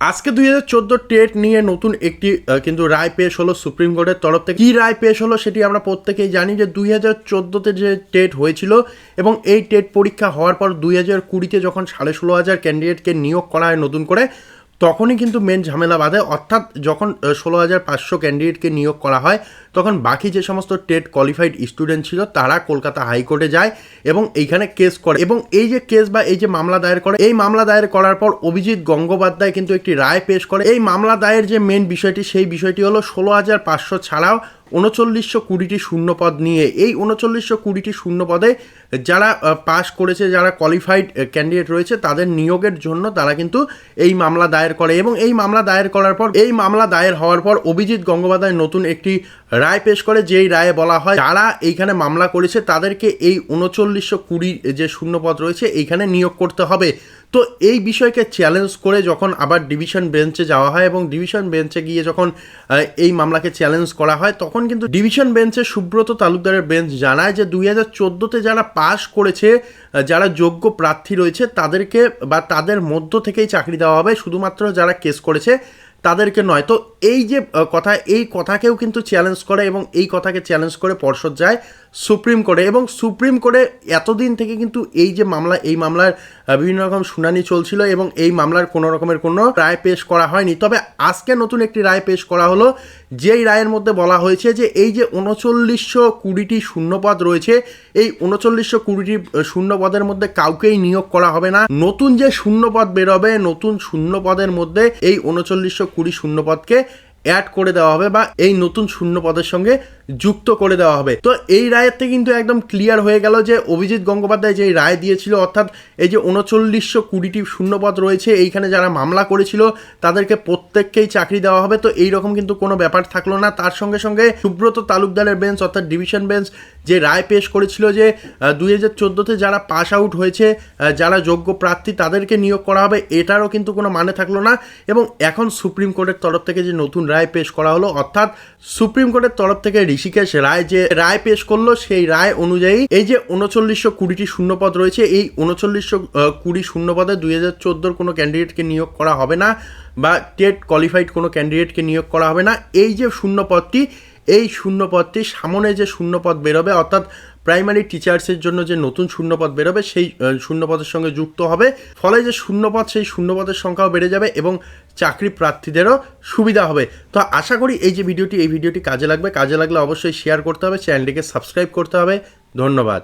আজকে দুই হাজার চোদ্দ টেট নিয়ে নতুন একটি কিন্তু রায় পেশ হলো সুপ্রিম কোর্টের তরফ থেকে। কি রায় পেশ হলো সেটি আমরা প্রত্যেকেই জানি যে দুই হাজার চোদ্দোতে যে টেট হয়েছিল এবং এই টেট পরীক্ষা হওয়ার পর দুই হাজার কুড়িতে যখন সাড়ে ষোলো হাজার ক্যান্ডিডেটকে নিয়োগ করা হয় নতুন করে তখনই কিন্তু মেন ঝামেলা বাঁধে। অর্থাৎ যখন ষোলো হাজার পাঁচশো ক্যান্ডিডেটকে নিয়োগ করা হয়, তখন বাকি যে সমস্ত টেট কোয়ালিফাইড স্টুডেন্ট ছিল, তারা কলকাতা হাইকোর্টে যায় এবং এইখানে কেস করে। এবং এই যে কেস বা এই যে মামলা দায়ের করে, এই মামলা দায়ের করার পর অভিজিৎ গঙ্গোপাধ্যায় কিন্তু একটি রায় পেশ করে। এই মামলা দায়ের যে মেন বিষয়টি, সেই বিষয়টি হলো ষোলো হাজার পাঁচশো ছাড়াও উনচল্লিশশো কুড়িটি শূন্যপদ নিয়ে, এই উনচল্লিশশো কুড়িটি শূন্য পদে যারা পাশ করেছে, যারা কোয়ালিফাইড ক্যান্ডিডেট রয়েছে, তাদের নিয়োগের জন্য তারা কিন্তু এই মামলা দায়ের করে এবং এই মামলা দায়ের করার পর, এই মামলা দায়ের হওয়ার পর অভিজিৎ গঙ্গোপাধ্যায় নতুন একটি রায় পেশ করে, যেই রায়ে বলা হয় যারা এইখানে মামলা করেছে, তাদেরকে এই উনচল্লিশশো কুড়ি যে শূন্যপদ রয়েছে, এইখানে নিয়োগ করতে হবে। তো এই বিষয়কে চ্যালেঞ্জ করে যখন আবার ডিভিশন বেঞ্চে যাওয়া হয় এবং ডিভিশন বেঞ্চে গিয়ে যখন এই মামলাকে চ্যালেঞ্জ করা হয়, তখন কিন্তু ডিভিশন বেঞ্চে সুব্রত তালুকদারের বেঞ্চ জানায় যে দুই হাজার চোদ্দোতে যারা পাশ করেছে যারা যোগ্য প্রার্থী রয়েছে, তাদেরকে বা তাদের মধ্য থেকেই চাকরি দেওয়া হবে, শুধুমাত্র যারা কেস করেছে তাদেরকে নয়। তো এই যে কথা, এই কথাকেও কিন্তু চ্যালেঞ্জ করে এবং এই কথাকে চ্যালেঞ্জ করে পর্ষদ যায়। সুপ্রিম কোর্টে এবং সুপ্রিম কোর্টে এতদিন থেকে কিন্তু এই যে মামলা, এই মামলার বিভিন্ন রকম শুনানি চলছিল এবং এই মামলার কোনো রকমের কোনো রায় পেশ করা হয়নি। তবে আজকে নতুন একটি রায় পেশ করা হলো, যেই রায়ের মধ্যে বলা হয়েছে যে এই যে উনচল্লিশশো কুড়িটি শূন্যপদ রয়েছে, এই উনচল্লিশশো কুড়িটি শূন্যপদের মধ্যে কাউকেই নিয়োগ করা হবে না। নতুন যে শূন্যপদ বেরোবে, নতুন শূন্যপদের মধ্যে এই উনচল্লিশশো কুড়ি শূন্যপদকে অ্যাড করে দেওয়া হবে বা এই নতুন শূন্যপদের সঙ্গে যুক্ত করে দেওয়া হবে। তো এই থেকে কিন্তু একদম ক্লিয়ার হয়ে গেল যে অভিজিৎ গঙ্গোপাধ্যায় যে রায় দিয়েছিল, অর্থাৎ এই যে উনচল্লিশশো কুড়িটি শূন্যপদ রয়েছে, এইখানে যারা মামলা করেছিল, তাদেরকে প্রত্যেককেই চাকরি দেওয়া হবে। তো এই রকম কিন্তু কোনো ব্যাপার থাকল না। তার সঙ্গে সঙ্গে সুব্রত তালুকদারের বেঞ্চ অর্থাৎ ডিভিশন বেঞ্চ যে রায় পেশ করেছিল যে দুই হাজার চোদ্দোতে যারা পাস আউট হয়েছে যারা যোগ্য প্রার্থী, তাদেরকে নিয়োগ করা হবে। এটারও কিন্তু কোনো মানে থাকল না। এবং এখন সুপ্রিম কোর্টের তরফ থেকে যে নতুন রায় পেশ করা হলো, অর্থাৎ সুপ্রিম কোর্টের তরফ থেকে ঋষিকেশ রায় যে রায় পেশ করল, সেই রায় অনুযায়ী এই যে উনচল্লিশশো কুড়িটি শূন্যপদ রয়েছে, এই উনচল্লিশশো কুড়ি শূন্যপদে দুই হাজার চোদ্দোর কোনো ক্যান্ডিডেটকে নিয়োগ করা হবে না বা টেট কোয়ালিফাইড কোনো ক্যান্ডিডেটকে নিয়োগ করা হবে না। এই যে শূন্যপদটি, এই শূন্যপদটি সামনে যে শূন্যপদ বেরোবে, অর্থাৎ প্রাইমারি টিচার্সের জন্য যে নতুন শূন্যপদ বেরোবে, সেই শূন্যপদের সঙ্গে যুক্ত হবে। ফলে যে শূন্যপদ, সেই শূন্যপদের সংখ্যাও বেড়ে যাবে এবং চাকরি প্রার্থীদেরও সুবিধা হবে। তো আশা করি এই যে ভিডিওটি, এই ভিডিওটি কাজে লাগবে। কাজে লাগলে অবশ্যই শেয়ার করতে হবে চ্যানেলটিকে সাবস্ক্রাইব করতে হবে। ধন্যবাদ।